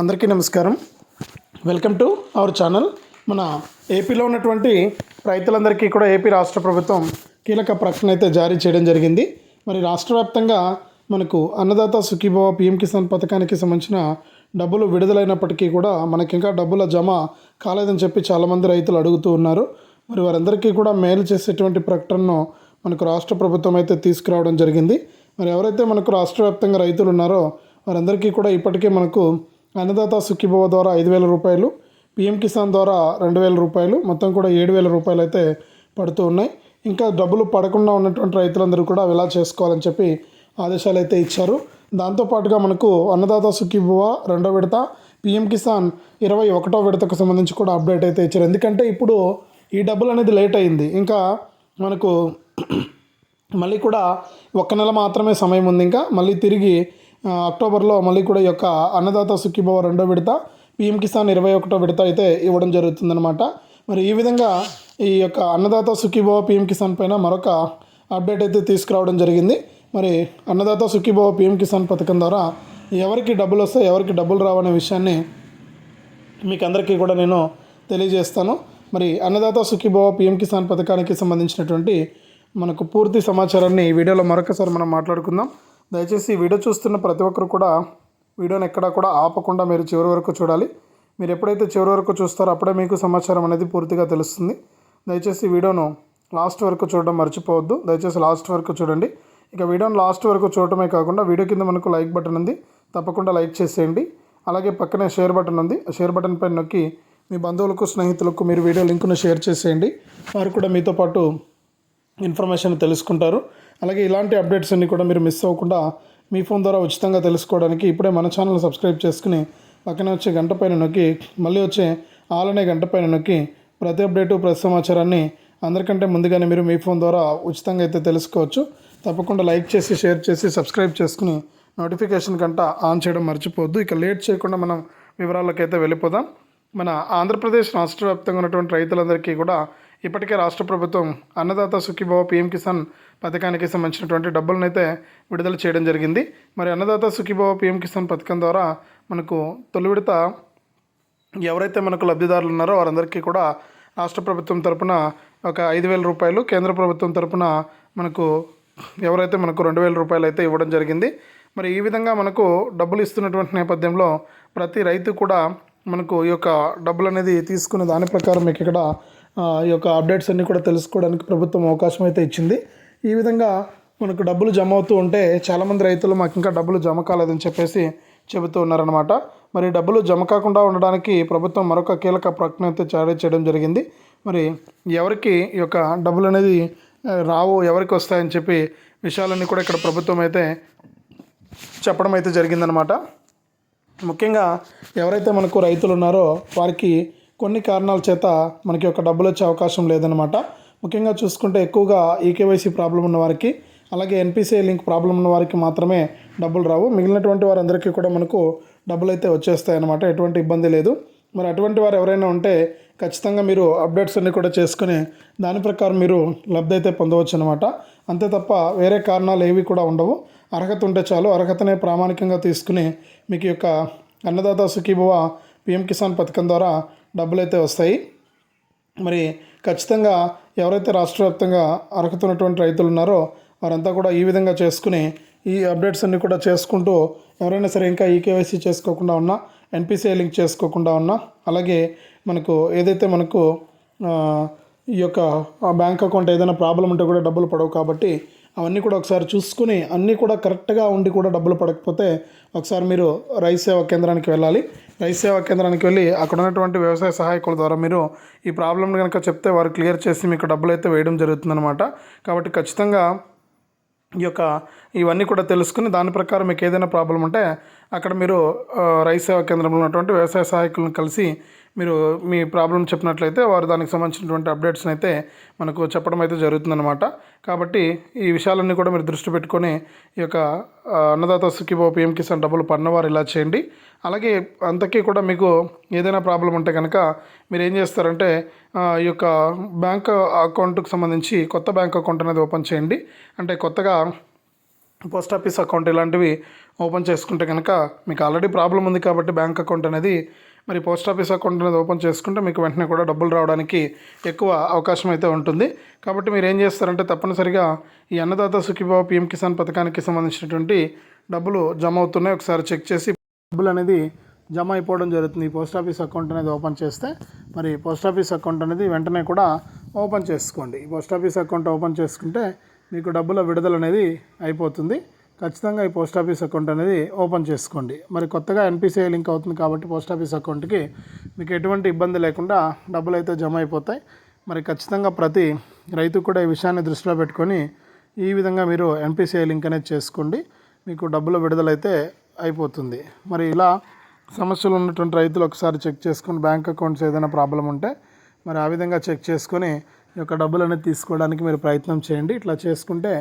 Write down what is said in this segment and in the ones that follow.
అందరికీ నమస్కారం. Welcome to our channel మన ఏపీలో ఉన్నటువంటి రైతులందరికీ కూడా ఏపీ రాష్ట్ర ప్రభుత్వం కీలక ప్రకటన అయితే జారీ చేయడం జరిగింది. మరి రాష్ట్ర వ్యాప్తంగా మనకు అన్నదాత సుఖీభవ పిఎం కిసాన్ పథకానికి సంబంధించిన డబ్బులు విడుదలైనప్పటికీ కూడా మనకి ఇంకా డబ్బుల జమ కాలేదని చెప్పి చాలామంది రైతులు అడుగుతూ ఉన్నారు. మరి వారందరికీ కూడా మేలు చేసేటువంటి ప్రకటనను మనకు రాష్ట్ర ప్రభుత్వం అయితే తీసుకురావడం జరిగింది. మరి ఎవరైతే మనకు రాష్ట్ర వ్యాప్తంగా రైతులు ఉన్నారో వారందరికీ కూడా ఇప్పటికే మనకు అన్నదాత సుఖీభవ ద్వారా ఐదు వేల రూపాయలు పిఎం కిసాన్ ద్వారా రెండు వేల రూపాయలు మొత్తం కూడా ఏడు వేల రూపాయలు అయితే పడుతూ ఉన్నాయి. ఇంకా డబ్బులు పడకుండా ఉన్నటువంటి రైతులందరూ కూడా ఇలా ఎలా చేసుకోవాలని చెప్పి ఆదేశాలు అయితే ఇచ్చారు. దాంతోపాటుగా మనకు అన్నదాత సుఖీభువ రెండో విడత పిఎం కిసాన్ ఇరవై ఒకటో విడతకు సంబంధించి కూడా అప్డేట్ అయితే ఇచ్చారు. ఎందుకంటే ఇప్పుడు ఈ డబ్బులు అనేది లేట్ అయింది. ఇంకా మనకు మళ్ళీ కూడా ఒక్క నెల మాత్రమే సమయం ఉంది. ఇంకా మళ్ళీ తిరిగి అక్టోబర్లో మళ్ళీ కూడా ఈ యొక్క అన్నదాత సుఖీభవ రెండో విడత పిఎం కిసాన్ ఇరవై ఒకటో విడత అయితే ఇవ్వడం జరుగుతుందన్నమాట. మరి ఈ విధంగా ఈ యొక్క అన్నదాత సుఖీభవ పిఎం కిసాన్ పైన మరొక అప్డేట్ అయితే తీసుకురావడం జరిగింది. మరి అన్నదాత సుఖీభవ పిఎం కిసాన్ పథకం ద్వారా ఎవరికి డబ్బులు వస్తాయి ఎవరికి డబ్బులు రావనే విషయాన్ని మీకు అందరికీ కూడా నేను తెలియజేస్తాను. మరి అన్నదాత సుఖీభవ పిఎం కిసాన్ పథకానికి సంబంధించినటువంటి మనకు పూర్తి సమాచారాన్ని ఈ వీడియోలో మరొకసారి మనం మాట్లాడుకుందాం. దయచేసి వీడియో చూస్తున్న ప్రతి ఒక్కరు కూడా వీడియోని ఎక్కడా కూడా ఆపకుండా మీరు చివరి వరకు చూడాలి. మీరు ఎప్పుడైతే చివరి వరకు చూస్తారో అప్పుడే మీకు సమాచారం అనేది పూర్తిగా తెలుస్తుంది. దయచేసి వీడియోను లాస్ట్ వరకు చూడడం మర్చిపోవద్దు. దయచేసి లాస్ట్ వరకు చూడండి. ఇక వీడియోని లాస్ట్ వరకు చూడటమే కాకుండా వీడియో కింద మనకు లైక్ బటన్ ఉంది. తప్పకుండా లైక్ చేసేయండి. అలాగే పక్కనే షేర్ బటన్ ఉంది. ఆ షేర్ బటన్ పైన నొక్కి మీ బంధువులకు స్నేహితులకు మీరు వీడియో లింకును షేర్ చేసేయండి. వారు కూడా మీతో పాటు ఇన్ఫర్మేషన్ తెలుసుకుంటారు. అలాగే ఇలాంటి అప్డేట్స్ అన్నీ కూడా మీరు మిస్ అవ్వకుండా మీ ఫోన్ ద్వారా ఉచితంగా తెలుసుకోవడానికి ఇప్పుడే మన ఛానల్ సబ్స్క్రైబ్ చేసుకుని పక్కనే వచ్చే గంట పైన నొక్కి మళ్ళీ వచ్చే ఆలనే గంట పైన నొక్కి ప్రతి అప్డేటు ప్రతి సమాచారాన్ని అందరికంటే ముందుగానే మీరు మీ ఫోన్ ద్వారా ఉచితంగా అయితే తెలుసుకోవచ్చు. తప్పకుండా లైక్ చేసి షేర్ చేసి సబ్స్క్రైబ్ చేసుకుని నోటిఫికేషన్ గంట ఆన్ చేయడం మర్చిపోవద్దు. ఇక లేట్ చేయకుండా మనం వివరాలకైతే అయితే వెళ్ళిపోదాం. మన ఆంధ్రప్రదేశ్ రాష్ట్ర వ్యాప్తంగా ఉన్నటువంటి రైతులందరికీ కూడా ఇప్పటికే రాష్ట్ర ప్రభుత్వం అన్నదాత సుఖీభవ పీఎం కిసాన్ పథకానికి సంబంధించినటువంటి డబ్బులను అయితే విడుదల చేయడం జరిగింది. మరి అన్నదాత సుఖీభవ పీఎం కిసాన్ పథకం ద్వారా మనకు తొలి విడత ఎవరైతే మనకు లబ్ధిదారులు ఉన్నారో వారందరికీ కూడా రాష్ట్ర ప్రభుత్వం తరపున ఒక ఐదు వేల రూపాయలు కేంద్ర ప్రభుత్వం తరపున మనకు ఎవరైతే మనకు రెండు వేల రూపాయలు అయితే ఇవ్వడం జరిగింది. మరి ఈ విధంగా మనకు డబ్బులు ఇస్తున్నటువంటి నేపథ్యంలో ప్రతి రైతు కూడా మనకు ఈ యొక్క డబ్బులు అనేది తీసుకునే దాని ప్రకారం మీకు ఇక్కడ ఈ యొక్క అప్డేట్స్ అన్నీ కూడా తెలుసుకోవడానికి ప్రభుత్వం అవకాశం అయితే ఇచ్చింది. ఈ విధంగా మనకు డబ్బులు జమ అవుతూ ఉంటే చాలామంది రైతులు మాకు ఇంకా డబ్బులు జమ కాలేదని చెప్పేసి చెబుతూ ఉన్నారనమాట మరి డబ్బులు జమ కాకుండా ఉండడానికి ప్రభుత్వం మరొక కీలక ప్రకటన అయితే జారీ చేయడం జరిగింది. మరి ఎవరికి ఈ యొక్క డబ్బులు అనేది రావు ఎవరికి వస్తాయని చెప్పి విషయాలన్నీ కూడా ఇక్కడ ప్రభుత్వం అయితే చెప్పడం అయితే జరిగిందనమాట ముఖ్యంగా ఎవరైతే మనకు రైతులు ఉన్నారో వారికి కొన్ని కారణాల చేత మనకి ఒక డబ్బులు వచ్చే అవకాశం లేదనమాట ముఖ్యంగా చూసుకుంటే ఎక్కువగా ఈకేవైసీ ప్రాబ్లం ఉన్న వారికి అలాగే ఎన్పిసిఐ లింక్ ప్రాబ్లం ఉన్న వారికి మాత్రమే డబ్బులు రావు. మిగిలినటువంటి వారందరికీ కూడా మనకు డబ్బులు అయితే వచ్చేస్తాయన్నమాట. ఎటువంటి ఇబ్బంది లేదు. మరి అటువంటి వారు ఎవరైనా ఉంటే ఖచ్చితంగా మీరు అప్డేట్స్ అన్నీ కూడా చేసుకుని దాని ప్రకారం మీరు లబ్ధి అయితే పొందవచ్చు అనమాట అంతే తప్ప వేరే కారణాలు ఏవి కూడా ఉండవు. అర్హత ఉంటే చాలు. అర్హతనే ప్రామాణికంగా తీసుకుని మీకు యొక్క అన్నదాత సుఖీభవ పిఎం కిసాన్ పథకం ద్వారా డబ్బులు అయితే వస్తాయి. మరి ఖచ్చితంగా ఎవరైతే రాష్ట్ర వ్యాప్తంగా అర్హత ఉన్నటువంటి రైతులు ఉన్నారో వారంతా కూడా ఈ విధంగా చేసుకుని ఈ అప్డేట్స్ అన్ని కూడా చేసుకుంటూ ఎవరైనా సరే ఇంకా ఈకేవైసీ చేసుకోకుండా ఉన్నా ఎన్పిసిఐ లింక్ చేసుకోకుండా ఉన్నా అలాగే మనకు ఏదైతే మనకు ఈ యొక్క బ్యాంక్ అకౌంట్ ఏదైనా ప్రాబ్లం ఉంటే కూడా డబ్బులు పడవు కాబట్టి అవన్నీ కూడా ఒకసారి చూసుకుని అన్నీ కూడా కరెక్ట్గా ఉండి కూడా డబ్బులు పడకపోతే ఒకసారి మీరు రైతు సేవా కేంద్రానికి వెళ్ళాలి. రైతు సేవా కేంద్రానికి వెళ్ళి అక్కడ ఉన్నటువంటి వ్యవసాయ సహాయకుల ద్వారా మీరు ఈ ప్రాబ్లం కనుక చెప్తే వారు క్లియర్ చేసి మీకు డబ్బులు అయితే వేయడం జరుగుతుందన్నమాట. కాబట్టి ఖచ్చితంగా ఈ యొక్క ఇవన్నీ కూడా తెలుసుకుని దాని ప్రకారం మీకు ఏదైనా ప్రాబ్లం ఉంటే అక్కడ మీరు ఆ, రైతు సేవా కేంద్రంలో ఉన్నటువంటి వ్యవసాయ సహాయకులను కలిసి మీరు మీ ప్రాబ్లం చెప్పినట్లయితే వారు దానికి సంబంధించినటువంటి అప్డేట్స్ని అయితే మనకు చెప్పడం అయితే జరుగుతుందన్నమాట. కాబట్టి ఈ విషయాలన్నీ కూడా మీరు దృష్టి పెట్టుకొని ఈ యొక్క అన్నదాత సుఖీభావ పిఎం కిసాన్ డబ్బులు పన్నవారు ఇలా చేయండి. అలాగే అంతకీ కూడా మీకు ఏదైనా ప్రాబ్లం ఉంటే కనుక మీరు ఏం చేస్తారంటే ఈ యొక్క బ్యాంక్ అకౌంట్కి సంబంధించి కొత్త బ్యాంక్ అకౌంట్ అనేది ఓపెన్ చేయండి. అంటే కొత్తగా పోస్ట్ ఆఫీస్ అకౌంట్ ఇలాంటివి ఓపెన్ చేసుకుంటే కనుక మీకు ఆల్రెడీ ప్రాబ్లం ఉంది కాబట్టి బ్యాంక్ అకౌంట్ అనేది మరి పోస్ట్ ఆఫీస్ అకౌంట్ అనేది ఓపెన్ చేసుకుంటే మీకు వెంటనే కూడా డబ్బులు రావడానికి ఎక్కువ అవకాశం అయితే ఉంటుంది. కాబట్టి మీరు ఏం చేస్తారంటే తప్పనిసరిగా ఈ అన్నదాత సుఖీభావ పిఎం కిసాన్ పథకానికి సంబంధించినటువంటి డబ్బులు జమ అవుతున్నాయి. ఒకసారి చెక్ చేసి డబ్బులు అనేది జమ అయిపోవడం జరుగుతుంది. ఈ పోస్ట్ ఆఫీస్ అకౌంట్ అనేది ఓపెన్ చేస్తే మరి పోస్ట్ ఆఫీస్ అకౌంట్ అనేది వెంటనే కూడా ఓపెన్ చేసుకోండి. ఈ పోస్ట్ ఆఫీస్ అకౌంట్ ఓపెన్ చేసుకుంటే మీకు డబ్బుల విడుదల అనేది అయిపోతుంది. ఖచ్చితంగా ఈ పోస్ట్ ఆఫీస్ అకౌంట్ అనేది ఓపెన్ చేసుకోండి. మరి కొత్తగా ఎన్పిసిఐ లింక్ అవుతుంది కాబట్టి పోస్ట్ ఆఫీస్ అకౌంట్కి మీకు ఎటువంటి ఇబ్బంది లేకుండా డబ్బులు అయితే జమ అయిపోతాయి. మరి ఖచ్చితంగా ప్రతి రైతు కూడా ఈ విషయాన్ని దృష్టిలో పెట్టుకొని ఈ విధంగా మీరు ఎన్పిసిఐ లింక్ అనేది చేసుకోండి. మీకు డబ్బులు విడుదలైతే అయిపోతుంది. మరి ఇలా సమస్యలు ఉన్నటువంటి రైతులు ఒకసారి చెక్ చేసుకొని బ్యాంక్ అకౌంట్స్ ఏదైనా ప్రాబ్లం ఉంటే మరి ఆ విధంగా చెక్ చేసుకొని ఈ యొక్క డబ్బులు అనేది తీసుకోవడానికి మీరు ప్రయత్నం చేయండి. ఇట్లా చేసుకుంటే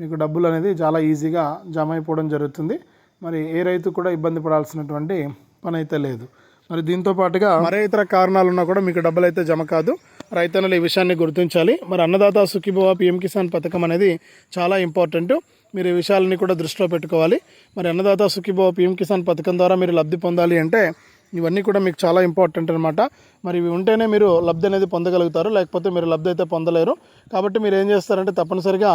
మీకు డబ్బులు అనేది చాలా ఈజీగా జమ అయిపోవడం జరుగుతుంది. మరి ఏ రైతు కూడా ఇబ్బంది పడాల్సినటువంటి పని అయితే లేదు. మరి దీంతో పాటుగా మరే ఇతర కారణాలు ఉన్నా కూడా మీకు డబ్బులు అయితే జమ కాదు. రైతన్నలు ఈ విషయాన్ని గుర్తించాలి. మరి అన్నదాత సుఖీభవ పిఎం కిసాన్ పథకం అనేది చాలా ఇంపార్టెంట్. మీరు ఈ విషయాలని కూడా దృష్టిలో పెట్టుకోవాలి. మరి అన్నదాత సుఖీభవ పిఎం కిసాన్ పథకం ద్వారా మీరు లబ్ధి పొందాలి అంటే ఇవన్నీ కూడా మీకు చాలా ఇంపార్టెంట్ అనమాట మరి ఇవి ఉంటేనే మీరు లబ్ధి అనేది పొందగలుగుతారు. లేకపోతే మీరు లబ్ధి అయితే పొందలేరు. కాబట్టి మీరు ఏం చేస్తారంటే తప్పనిసరిగా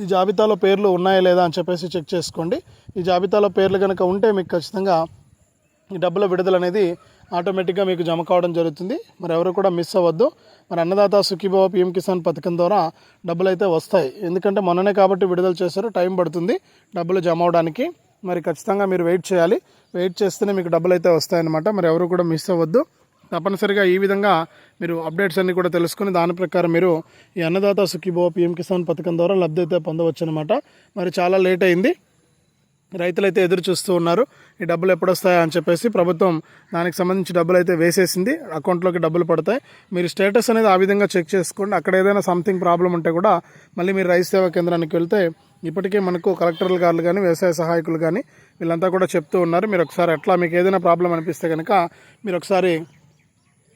ఈ జాబితాలో పేర్లు ఉన్నాయా లేదా అని చెప్పేసి చెక్ చేసుకోండి. ఈ జాబితాలో పేర్లు కనుక ఉంటే మీకు ఖచ్చితంగా ఈ డబ్బుల విడుదల అనేది ఆటోమేటిక్గా మీకు జమ కావడం జరుగుతుంది. మరి ఎవరు కూడా మిస్ అవ్వద్దు. మరి అన్నదాత సుఖీభావ పిఎం కిసాన్ పథకం ద్వారా డబ్బులు అయితే వస్తాయి. ఎందుకంటే మొన్ననే కాబట్టి విడుదల చేశారు. టైం పడుతుంది డబ్బులు జమ అవడానికి. మరి ఖచ్చితంగా మీరు వెయిట్ చేయాలి. వెయిట్ చేస్తేనే మీకు డబ్బులు అయితే వస్తాయన్నమాట. మరి ఎవరు కూడా మిస్ అవ్వద్దు. తప్పనిసరిగా ఈ విధంగా మీరు అప్డేట్స్ అన్ని కూడా తెలుసుకుని దాని ప్రకారం మీరు ఈ అన్నదాత సుఖీభవ పిఎం కిసాన్ పథకం ద్వారా లబ్ధి అయితే పొందవచ్చు అనమాట మరి చాలా లేట్ అయింది. రైతులైతే ఎదురు చూస్తూ ఉన్నారు. ఈ డబ్బులు ఎప్పుడు వస్తాయా అని చెప్పేసి ప్రభుత్వం దానికి సంబంధించి డబ్బులు అయితే వేసేసింది. అకౌంట్లోకి డబ్బులు పడతాయి. మీరు స్టేటస్ అనేది ఆ విధంగా చెక్ చేసుకోండి. అక్కడ ఏదైనా సంథింగ్ ప్రాబ్లం ఉంటే కూడా మళ్ళీ మీరు రైతు సేవా కేంద్రానికి వెళ్తే ఇప్పటికే మనకు కలెక్టర్లు గారు కానీ వ్యవసాయ సహాయకులు కానీ వీళ్ళంతా కూడా చెప్తూ ఉన్నారు. మీరు ఒకసారి ఎట్లా మీకు ఏదైనా ప్రాబ్లం అనిపిస్తే కనుక మీరు ఒకసారి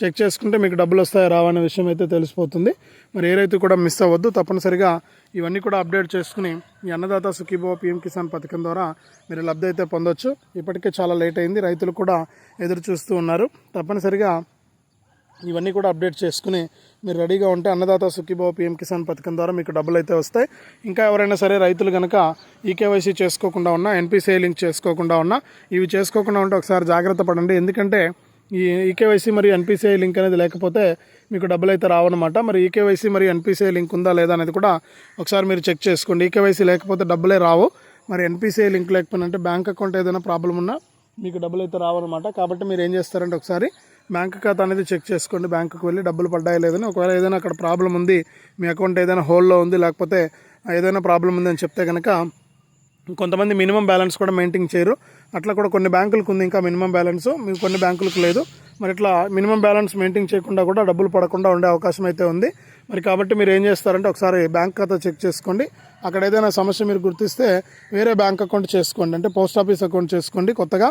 చెక్ చేసుకుంటే మీకు డబ్బులు వస్తాయా రావా అనే విషయం అయితే తెలిసిపోతుంది. మరి ఏ రైతు కూడా మిస్ అవ్వద్దు. తప్పనిసరిగా ఇవన్నీ కూడా అప్డేట్ చేసుకుని ఈ అన్నదాత సుఖీభవ పిఎం కిసాన్ పథకం ద్వారా మీరు లబ్ధి అయితే పొందొచ్చు. ఇప్పటికే చాలా లేట్ అయింది. రైతులు కూడా ఎదురు చూస్తూ ఉన్నారు. తప్పనిసరిగా ఇవన్నీ కూడా అప్డేట్ చేసుకుని మీరు రెడీగా ఉంటే అన్నదాత సుఖీభావ పిఎం కిసాన్ పథకం ద్వారా మీకు డబ్బులు అయితే వస్తాయి. ఇంకా ఎవరైనా సరే రైతులు కనుక ఈకేవైసీ చేసుకోకుండా ఉన్నా ఎన్పిసిఐ లింక్ చేసుకోకుండా ఉన్నా ఇవి చేసుకోకుండా ఉంటే ఒకసారి జాగ్రత్త పడండి. ఎందుకంటే ఈ ఈకేవైసీ మరియు ఎన్పిసిఐ లింక్ అనేది లేకపోతే మీకు డబ్బులు అయితే రావన్నమాట. మరి ఈకేవైసీ మరియు ఎన్పిసిఐ లింక్ ఉందా లేదా అనేది కూడా ఒకసారి మీరు చెక్ చేసుకోండి. ఈకేవైసీ లేకపోతే డబ్బులే రావు. మరి ఎన్పిసిఐ లింక్ లేకపోయినా అంటే బ్యాంక్ అకౌంట్ ఏదైనా ప్రాబ్లం ఉన్నా మీకు డబ్బులు అయితే రావన్నమాట. కాబట్టి మీరు ఏం చేస్తారంటే ఒకసారి బ్యాంక్ ఖాతా అనేది చెక్ చేసుకోండి. బ్యాంకుకి వెళ్ళి డబ్బులు పడ్డాయి లేదని. ఒకవేళ ఏదైనా అక్కడ ప్రాబ్లం ఉంది మీ అకౌంట్ ఏదైనా హోల్లో ఉంది లేకపోతే ఏదైనా ప్రాబ్లం ఉంది అని చెప్తే కనుక కొంతమంది మినిమం బ్యాలెన్స్ కూడా మెయింటైన్ చేయరు. అట్లా కూడా కొన్ని బ్యాంకులకు ఉంది ఇంకా మినిమం బ్యాలెన్స్. మీకు కొన్ని బ్యాంకులకు లేదు. మరి ఇట్లా మినిమం బ్యాలెన్స్ మెయింటైన్ చేయకుండా కూడా డబ్బులు పడకుండా ఉండే అవకాశం అయితే ఉంది. మరి కాబట్టి మీరు ఏం చేస్తారంటే ఒకసారి బ్యాంక్ ఖాతా చెక్ చేసుకోండి. అక్కడ ఏదైనా సమస్య మీరు గుర్తిస్తే వేరే బ్యాంక్ అకౌంట్ చేసుకోండి. అంటే పోస్ట్ ఆఫీస్ అకౌంట్ చేసుకోండి కొత్తగా.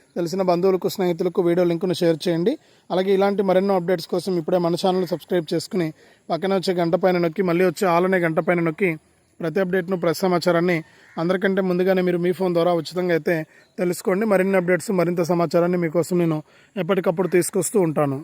తెలిసిన బంధువులకు స్నేహితులకు వీడియో లింకును షేర్ చేయండి. అలాగే ఇలాంటి మరెన్నో అప్డేట్స్ కోసం ఇప్పుడే మన ఛానల్ సబ్స్క్రైబ్ చేసుకుని పక్కన వచ్చే గంట పైన నొక్కి మళ్ళీ వచ్చే ఆలనే గంట పైన నొక్కి ప్రతి అప్డేట్ను ప్రతి సమాచారాన్ని అందరికంటే ముందుగానే మీరు మీ ఫోన్ ద్వారా ఉచితంగా అయితే తెలుసుకోండి. మరిన్ని అప్డేట్స్ మరింత సమాచారాన్ని మీకోసం నేను ఎప్పటికప్పుడు తీసుకొస్తూ ఉంటాను.